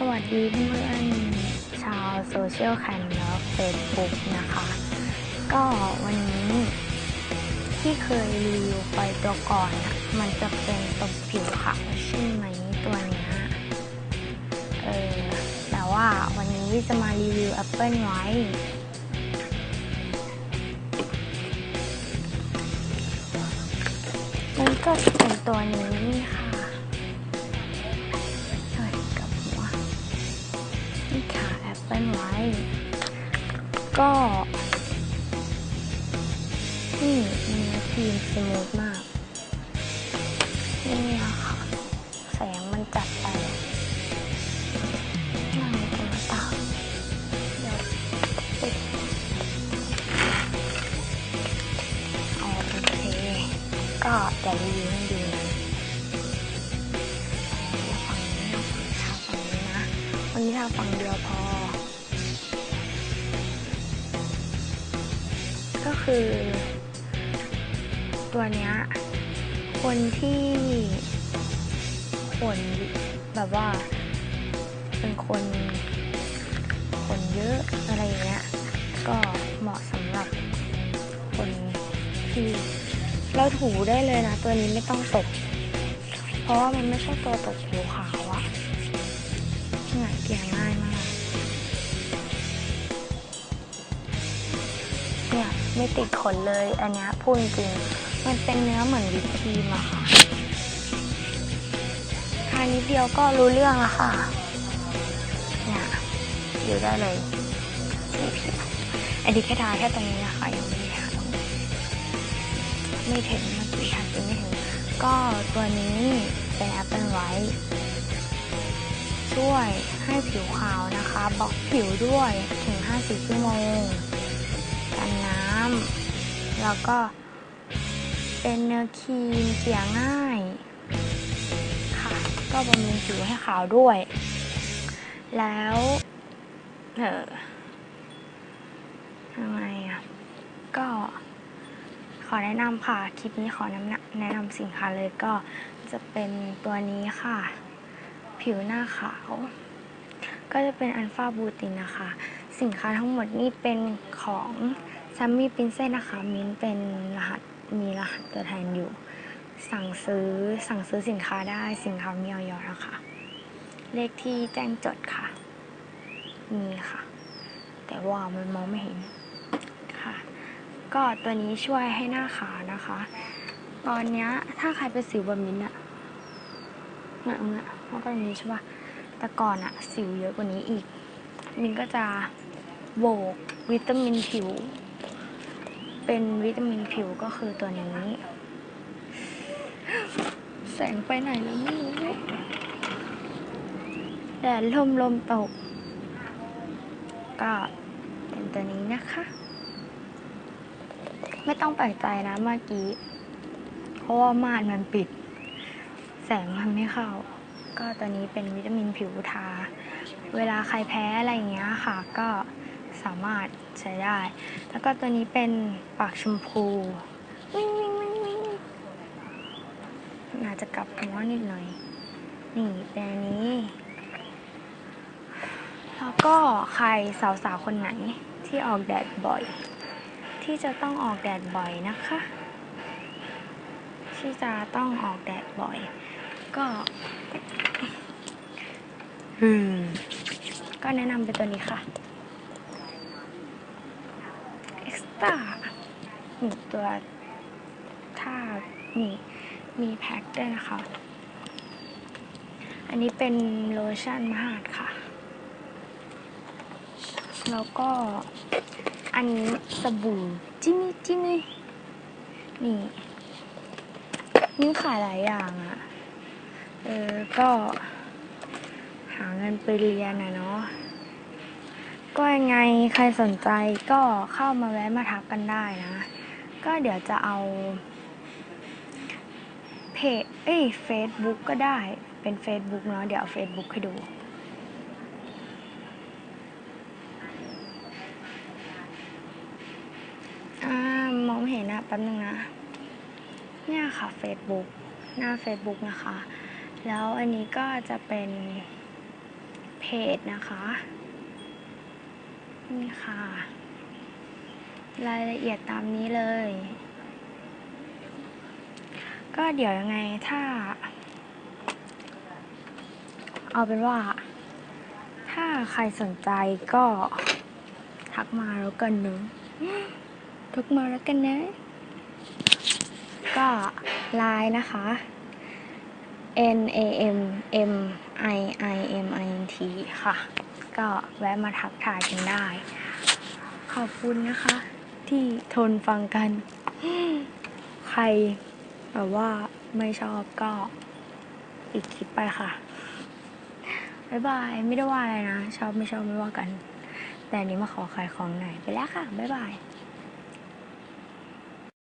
สวัสดีเพื่อนๆชาวโซเชียลแคนและเฟซบุ๊กนะคะ ก็วันนี้ ที่เคยรีวิวไปตัวก่อนอะมันจะเป็นตบผิวขาวใช่ไหมตัวเนี้ยเออแต่ว่าวันนี้จะมารีวิว Apple ไว้ มันก็จะเป็นตัวนี้ค่ะ นี่ค่ะแอปเปิลไว้ ก็ นี่มีเนื้อครีมสมูทมาก นี่นะคะแสงมันจัดไปนั่งตรงหน้าต่างเดี๋ยวปิดโอเค ก็จะรีวิวให้ดูนะ ทาฝั่งเดียวพอ ก็คือ ตัวเนี้ยคนที่ขนแบบว่า เป็นคนขนเยอะอะไรเงี้ยก็เหมาะสำหรับคนที่เราถูได้เลยนะ ตัวนี้ไม่ต้องตบเพราะว่ามันไม่ใช่ตัวตบผิวขาวอะ เนี่ยเกลี่ยง่ายมากเนี่ยไม่ติดขนเลยอันเนี้ยพูดจริงๆมันเป็นเนื้อเหมือนวิปครีมอะค่ะทานิดเดียวก็รู้เรื่องละค่ะเนี่ยอยู่ได้เลยนี่ผิวอันนี้แค่ทาแค่ตรงนี้นะคะยังไม่ได้ทาตรงนี้ไม่ถึงเมื่อกี้ทาจริงไม่ถึงก็ตัวนี้เป็นแอปเปิลไวท์ ช่วยให้ผิวขาวนะคะบล็อกผิวด้วยถึง 50 ชั่วโมง กันน้ำแล้วก็เป็นเนื้อครีมเกลี่ยง่ายค่ะ ก็บำรุงผิวให้ขาวด้วย แล้วเออยังไงอะ ก็ขอแนะนำค่ะ คลิปนี้ขอนะนำแนะนำสินค้าเลยก็จะเป็นตัวนี้ค่ะ ผิวหน้าขาว ก็จะเป็นอันฟาบูตินนะคะ สินค้าทั้งหมดนี่เป็นของซัมมี่ปินเซ่นะคะ มินเป็นรหัสมีรหัสตัวแทนอยู่ สั่งซื้อสั่งซื้อสินค้าได้สินค้ามีออยนะคะ เลขที่แจ้งจดค่ะ มีค่ะ แต่ว่ามันมองไม่เห็นค่ะ ก็ตัวนี้ช่วยให้หน้าขาวนะคะ ตอนนี้ถ้าใครเป็นสิวบบมิ้นท์อะเนี่ยตรงเนี้ย มันก็อย่างนี้ใช่ปะแต่ก่อนอะสิวเยอะกว่านี้อีก มินก็จะโบกวิตามินผิว เป็นวิตามินผิวก็คือตัวนี้ แสงไปไหนแล้วไม่รู้แดดลมลมตก ก็เป็นตัวนี้นะคะ ไม่ต้องแปลกใจนะเมื่อกี้ เพราะว่าม่านมันปิด แสงมันไม่เข้า ก็ตัวนี้เป็นวิตามินผิวทา เวลาใครแพ้อะไรอย่างเงี้ยค่ะ ก็สามารถใช้ได้ แล้วก็ตัวนี้เป็นปากชมพูวิ่งวิ่งวิ่งวิ่งอาจจะกลับหัวนิดหน่อย นี่เป็นอันนี้ แล้วก็ใครสาวๆคนไหนที่ออกแดดบ่อย ที่จะต้องออกแดดบ่อยนะคะ ที่จะต้องออกแดดบ่อย ก็ อืม ก็แนะนำเป็นตัวนี้ค่ะ Extra นี่ตัวถ้ามีมีแพ็คด้วยนะคะ อันนี้เป็นโลชั่นมหาดค่ะ แล้วก็อันนี้สบู่จิมมี่จิมมี่นี่นี่ขายหลายอย่างอะ่ะ เออ ก็ หาเงินไปเรียนนะเนาะก็ยังไงใครสนใจก็เข้ามาแวะมาทักกันได้นะ ก็เดี๋ยวจะเอา เพจเอ้ยเฟซบุ๊กก็ได้เป็น Facebook เนาะเดี๋ยวเอา Facebook ให้ดูอ่ามองไม่เห็นนะแป๊บนึงนะ เนี่ยค่ะ Facebook หน้า Facebook นะคะ แล้วอันนี้ก็จะเป็น เพจนะคะ นี่ค่ะ รายละเอียดตามนี้เลย ก็เดี๋ยวยังไงถ้า เอาเป็นว่า ถ้าใครสนใจก็ ทักมาแล้วกันเนอะทักมาแล้วกันนะ ก็ไลน์นะคะ N A M M I I M I N T ค่ะ ก็แวะมาทักทายกันได้ ขอบคุณนะคะ ที่ทนฟังกัน ใครแบบว่าไม่ชอบก็อีกคลิปไปค่ะบ๊ายบายไม่ได้ว่าอะไรนะ ชอบไม่ชอบไม่ว่ากัน แต่นนี้มาขอขายของหน่อยไปแล้วค่ะบ๊ายบาย